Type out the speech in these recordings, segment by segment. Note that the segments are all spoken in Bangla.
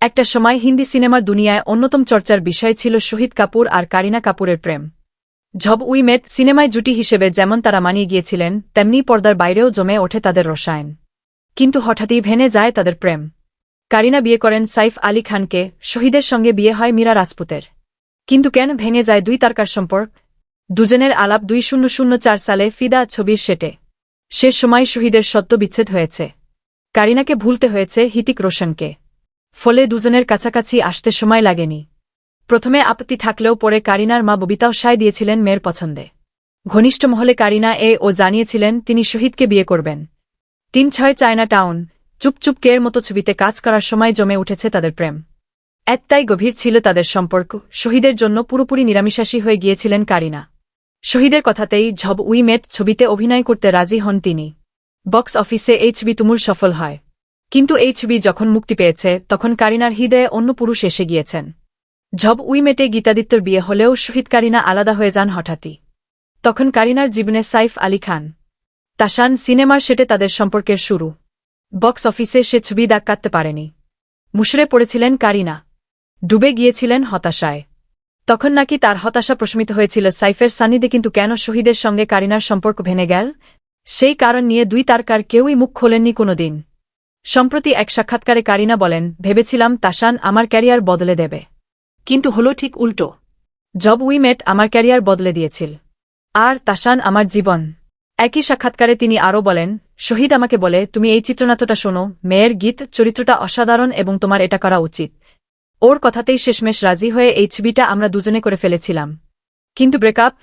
একটা সময় হিন্দি সিনেমার দুনিয়ায় অন্যতম চর্চার বিষয় ছিল শহীদ কাপুর আর কারিনা কাপুরের প্রেম। ঝব উইমেট সিনেমায় জুটি হিসেবে যেমন তারা মানিয়ে গিয়েছিলেন, তেমনি পর্দার বাইরেও জমে ওঠে তাদের রসায়ন। কিন্তু হঠাৎই ভেনে যায় তাদের প্রেম। কারিনা বিয়ে করেন সাইফ আলী খানকে, শহীদের সঙ্গে বিয়ে হয় মীরা রাজপুতের। কিন্তু কেন ভেঙে যায় দুই তারকার সম্পর্ক? দুজনের আলাপ দুই শূন্য শূন্য চার সালে ফিদা ছবির সেটে। সে সময় শহীদের সত্য বিচ্ছেদ হয়েছে। কারিনাকে ভুলতে হয়েছে হিতিক রোশনকে। ফলে দুজনের কাছাকাছি আসতে সময় লাগেনি। প্রথমে আপত্তি থাকলেও পরে কারিনার মা ববিতাও সায় দিয়েছিলেন মেয়ের পছন্দে। ঘনিষ্ঠ মহলে কারিনা এ ও জানিয়েছিলেন, তিনি শহীদকে বিয়ে করবেন। তিন ছয় চায়না টাউন চুপচুপ কের মতো ছবিতে কাজ করার সময় জমে উঠেছে তাদের প্রেম। এতটাই গভীর ছিল তাদের সম্পর্ক, শহীদের জন্য পুরোপুরি নিরামিষাসী হয়ে গিয়েছিলেন কারিনা। শহীদের কথাতেই ঝব উইমেট ছবিতে অভিনয় করতে রাজি হন তিনি। বক্স অফিসে এই ছবি তুমুল সফল হয়। কিন্তু এই ছবি যখন মুক্তি পেয়েছে, তখন কারিনার হৃদয়ে অন্য পুরুষ এসে গিয়েছেন। ঝব উইমেটে গীতাদিত্যর বিয়ে হলেও শহীদ কারিনা আলাদা হয়ে যান হঠাৎই। তখন কারিনার জীবনে সাইফ আলী খান। তাসান সিনেমার সেটে তাদের সম্পর্কের শুরু। বক্স অফিসে সে ছবি দাগ কাটতে পারেনি। মুশরে পড়েছিলেন কারিনা। ডুবে গিয়েছিলেন হতাশায়। তখন নাকি তার হতাশা প্রশমিত হয়েছিল, সাইফের সানিদে কিন্তু কেন শহীদের সঙ্গে কারিনার সম্পর্ক ভেঙে গেল? সেই কারণ নিয়ে দুই তারকার কেউই মুখ খোলেননি কোনোদিন। সম্প্রতি এক সাক্ষাৎকারে কারিনা বলেন, ভেবেছিলাম তাসান আমার ক্যারিয়ার বদলে দেবে। কিন্তু হলো ঠিক উল্টো। জব উইমেট আমার ক্যারিয়ার বদলে দিয়েছিল। আর তাসান আমার জীবন। একই সাক্ষাৎকারে তিনি আরও বলেন, শহীদ আমাকে বলে, তুমি এই চিত্রনাট্যটা শোনো। মেয়ের গীত, চরিত্রটা অসাধারণ এবং তোমার এটা করা উচিত। ওর কথাতেই শেষমেশ রাজি হয়ে এই ছবিটা আমরা দুজনে করে ফেলেছিলাম। কিন্তু ব্রেকআপ?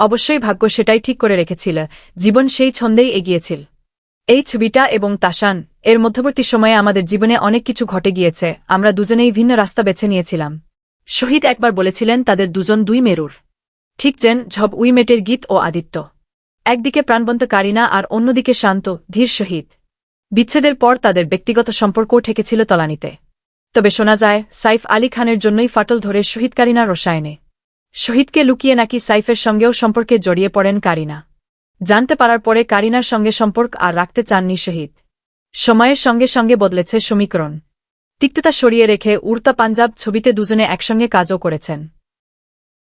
অবশ্যই ভাগ্য সেটাই ঠিক করে রেখেছিল। জীবন সেই ছন্দেই এগিয়েছিল। এই ছবিটা এবং তাসান এর মধ্যবর্তী সময়ে আমাদের জীবনে অনেক কিছু ঘটে গিয়েছে, আমরা দুজনেই ভিন্ন রাস্তা বেছে নিয়েছিলাম। শহীদ একবার বলেছিলেন তাদের দুজন দুই মেরুর। ঠিক যেন ঝব উইমেটের গীত ও আদিত্য। একদিকে প্রাণবন্ত কারিনা আর অন্যদিকে শান্ত, ধীর শহীদ। বিচ্ছেদের পর তাদের ব্যক্তিগত সম্পর্কও ঠেকেছিল তলানিতে। তবে শোনা যায়, সাইফ আলী খানের জন্যই ফাটল ধরে শহীদ কারিনা রসায়নে। শহীদকে লুকিয়ে নাকি সাইফের সঙ্গেও সম্পর্কে জড়িয়ে পড়েন কারিনা জানতে পারার পরে কারিনার সঙ্গে সম্পর্ক আর রাখতে চাননি শহীদ। সময়ের সঙ্গে সঙ্গে বদলেছে সমীকরণ। তিক্ততা সরিয়ে রেখে উড়তা পাঞ্জাব ছবিতে দুজনে একসঙ্গে কাজও করেছেন।